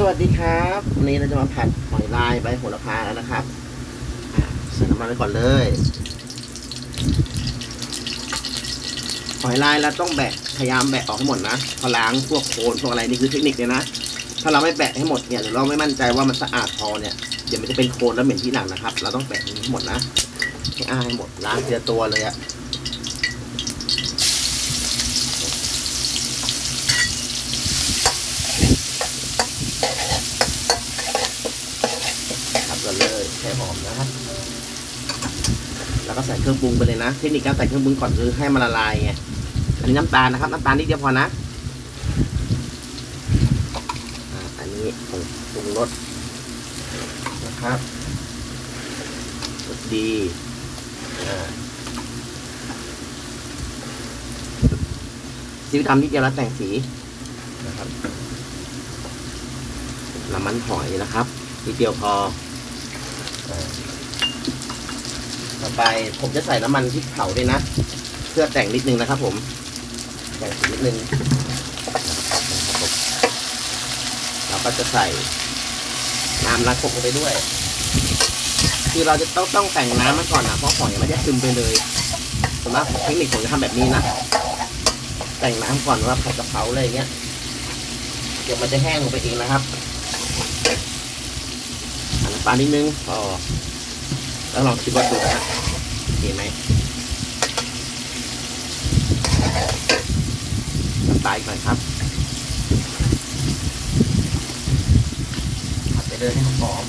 สวัสดีครับวันนี้เราจะมาผัดหอยลายใบโหระพาแล้วนะครับใส่น้ำมันไปก่อนเลย หอยลายเราต้องแบะพยายามแบะออกให้หมดนะพอล้างพวกโคลนพวกอะไรนี่คือเทคนิคเลยนะถ้าเราไม่แบะให้หมดเนี่ยหรือเราไม่มั่นใจว่ามันสะอาดพอเนี่ยเดี๋ยวมันจะเป็นโคลนแล้วเหม็นที่หลังนะครับ เราต้องแบะให้หมดนะให้อ้าให้หมดล้างทีละตัวเลยอะ ขับกันเลยใส่หอมนะครับ แล้วก็ใส่เครื่องปรุงไปเลยนะ เทคนิคการใส่เครื่องปรุงก่อนคือให้มันละลายไงอันนี้น้ำตาลนะครับน้ำตาลนิดเดียวพอนะอันนี้ผงปรุงรสนะครับรสดีซีอิ๊วดำนิดเดียวแล้วแต่งสีนะครับน้ำมันหอยนะครับนิดเดียวพอ ต่อไปผมจะใส่น้ำมันพริกเผาด้วยนะ เพื่อแต่งนิดนึงนะครับผม แต่งสีนิดนึงเราก็จะใส่น้ำล้างคกลงไปด้วย คือเราจะต้องต้องแต่งน้ำมันก่อนนะเพราะหอยมันจะซึมไปเลยส่วนมากเทคนิคผมจะทำแบบนี้นะ แต่งน้ำก่อนว่าผัดกะเพราอะไรเงี้ย เดี๋ยวมันจะแห้งลงไปเองนะครับใส่น้ำปลานิดนึงพอ แล้วลองคิดว่าดูนะโอเคไหมน้ำตาลอีกหน่อยครับผัดไปเลยให้หอม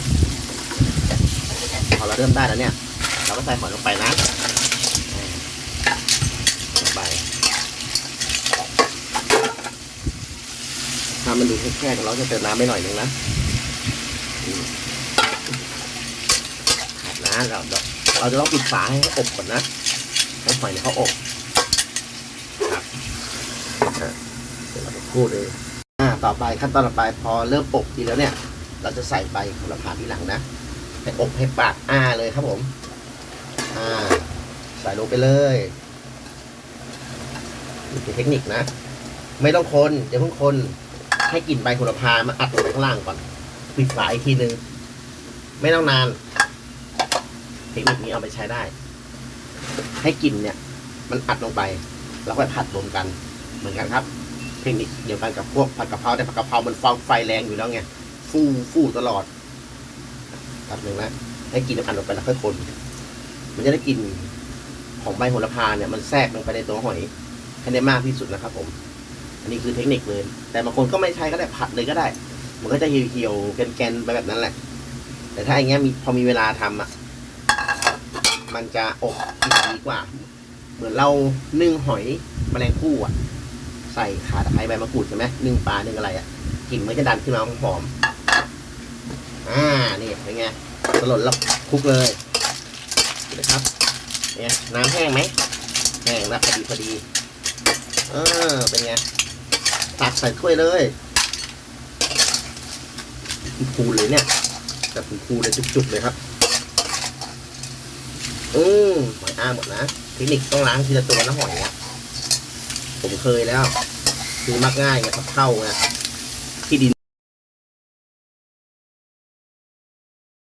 พอเราเริ่มได้แล้วเนี่ย เราก็ใส่หอยลงไปนะลงไปถ้ามันดูแค่ๆเราจะเติมน้ำไปหน่อยนึงนะอืมผัดนะ เราเราเราจะต้องปิดฝาให้เขาอบก่อนนะให้หอยเนี่ยเขาอบครับอะเดี๋ยวเราจะพูดเลยอ่าต่อไปขั้นตอนต่อไปพอเริ่มอบดีแล้วเนี่ย เราจะใส่ใบโหระพาทีหลังนะให้อบให้ปากอ้าเลยครับผมอ่าใส่ลงไปเลยนี่คือเทคนิคนะ ไม่ต้องคนอย่าเพิ่งคนให้กลิ่นใบโหระพามาอัดลงไปข้างล่างก่อนปิดฝาอีกทีนึงไม่ต้องนาน เทคนิคนี้เอาไปใช้ได้ ให้กลิ่นเนี่ย มันอัดลงไป แล้วค่อยผัดรวมกัน เหมือนกันครับ เทคนิคเดียวกันกับพวกผัดกะเพราแต่ผัดกะเพรามันฟองไฟแรงอยู่แล้วไงฟูฟูตลอดครับหนึ่งนะให้กลิ่นอันออกไปแล้วค่อยคน มันจะได้กลิ่นของใบโหระพาเนี่ยมันแทรกลงไปในตัวหอยให้ได้มากที่สุดนะครับ ผม อันนี้คือเทคนิคเลย แต่บางคนก็ไม่ใช้ก็ได้ผัดเลยก็ได้ มันก็จะเหี่ยวๆแกนๆไปแบบนั้นแหละ แต่ถ้าอย่างเงี้ยมีพอมีเวลาทำอะ มันจะอบกลิ่นดีกว่า เหมือนเรานึ่งหอยแมลงภู่อะ ใส่ข่าตะไคร้ใบมะกรูดใช่ไหมนึ่งปลานึ่งอะไรอะกลิ่นมันจะดันขึ้นมาหอมๆอ่า นี่เป็นไงสลดแล้วคลุกเลยนะครับเนี่ยน้ำแห้งไหมแห้งแล้วพอดีพอดีเออเป็นไงตักใส่ถ้วยเลยพูเลยเนี่ยแบบพูเลยจุกๆเลยครับ อืมหอยอ้าหมดนะเทคนิคต้องล้างทีละตัวนะหอยเนี่ยผมเคยแล้ว คือมักง่ายไงกับเข้าไง